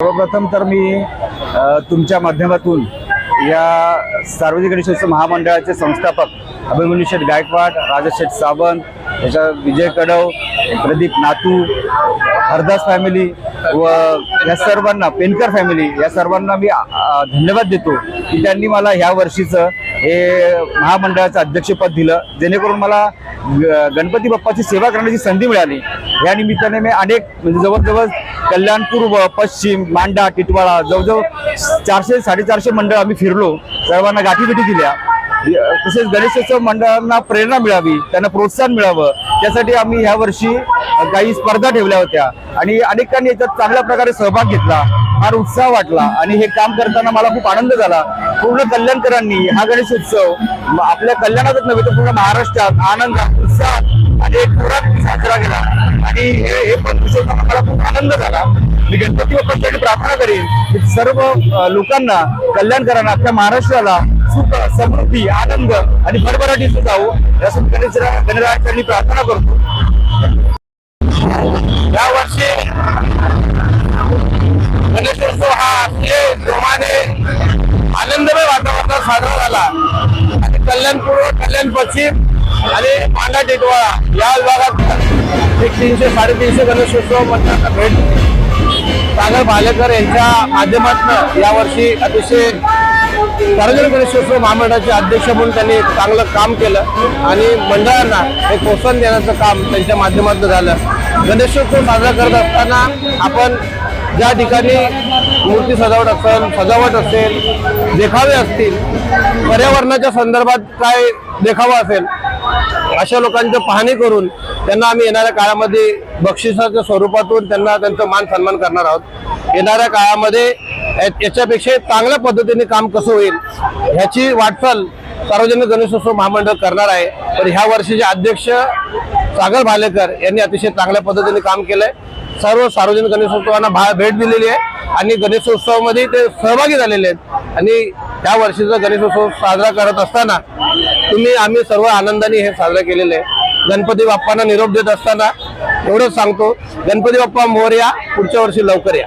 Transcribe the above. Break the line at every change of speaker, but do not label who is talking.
सर्वप्रथम तर मी तुमच्या माध्यमातून या सार्वजनिक गणेशोत्सव महामंडळाचे संस्थापक अभिमन्यू शेठ गायकवाड राजा शेठ सावंत त्याच्या विजय कडव प्रदीप नातू हरदास फॅमिली व या सर्वांना पेनकर फॅमिली या सर्वांना मी धन्यवाद देतो की त्यांनी मला ह्या वर्षीचं हे महामंडळाचं अध्यक्षपद दिलं. जेणेकरून मला ग- गणपती बाप्पाची सेवा करण्याची संधी मिळाली. या निमित्ताने मी अनेक म्हणजे जवळजवळ कल्याण पूर्व पश्चिम मांडा टिटवाळा जवळजवळ चारशे साडेचारशे मंडळ आम्ही फिरलो. सर्वांना गाठीभेटी दिल्या. तसेच गणेशोत्सव मंडळांना प्रेरणा मिळावी त्यांना प्रोत्साहन मिळावं. त्यासाठी आम्ही ह्या वर्षी काही स्पर्धा ठेवल्या होत्या. आणि अनेकांनी याच्यात चांगल्या प्रकारे सहभाग घेतला. फार उत्साह वाटला. आणि हे काम करताना मला खूप आनंद झाला. पूर्ण कल्याणकरांनी हा गणेशोत्सव उत्सव आपल्या कल्याणातच नव्हे तर पूर्ण महाराष्ट्रात आनंदात उत्साहात आणि एक पुरात साजरा केला. आणि हे हे पण मला खूप आनंद झाला. मी गणपती बाप्पासाठी प्रार्थना करेन की सर्व लोकांना कल्याणकरांना अख्ख्या महाराष्ट्राला सुख समृद्धी आनंद आणि भरभराटीचं जावो यासाठी गणेश गणरायांनी प्रार्थना करतो.
या वर्षी वातावरणात झाला आणि कल्याण पूर्व कल्याण पश्चिम आणि मांडा टिटवाळा या विभागात एक तीनशे साडेतीनशे गणेशोत्सव मंडळांना भेट सागर भालेकर यांच्या माध्यमातून यावर्षी अतिशय सार्वजनिक गणेशोत्सव महामंडळाचे अध्यक्ष म्हणून त्यांनी एक चांगलं काम केलं. आणि मंडळांना एक प्रोत्साहन देण्याचं काम त्यांच्या माध्यमातून झालं. गणेशोत्सव साजरा करत असताना आपण ज्या ठिकाणी मूर्ती सजावट असेल सजावट असेल देखावे असतील पर्यावरणाच्या संदर्भात काय देखावा असेल अशा लोकांचं पाहणी करून त्यांना आम्ही येणाऱ्या काळामध्ये बक्षिसाच्या स्वरूपातून त्यांना त्यांचा मान सन्मान करणार आहोत. येणाऱ्या काळामध्ये याच्यापेक्षा चांगल्या पद्धतीने काम कसं होईल ह्याची वाटचाल सार्वजनिक गणेशोत्सव महामंडळ करणार आहे. तर ह्या वर्षीचे अध्यक्ष सागर भालेकर यांनी अतिशय चांगल्या पद्धतीने काम केलंय. सर्व सार्वजनिक गणेशोत्सवांना भा भेट दिलेली आहे. आणि गणेशोत्सवामध्ये ते सहभागी झालेले आहेत. आणि या वर्षीचा गणेशोत्सव साजरा करत असताना तुम्ही आम्ही सर्व आनंदाने हे साजरा केलेले आहे. गणपती बाप्पांना निरोप देत असताना एवढंच सांगतो गणपती बाप्पा मोरया पुढच्या वर्षी लवकर या.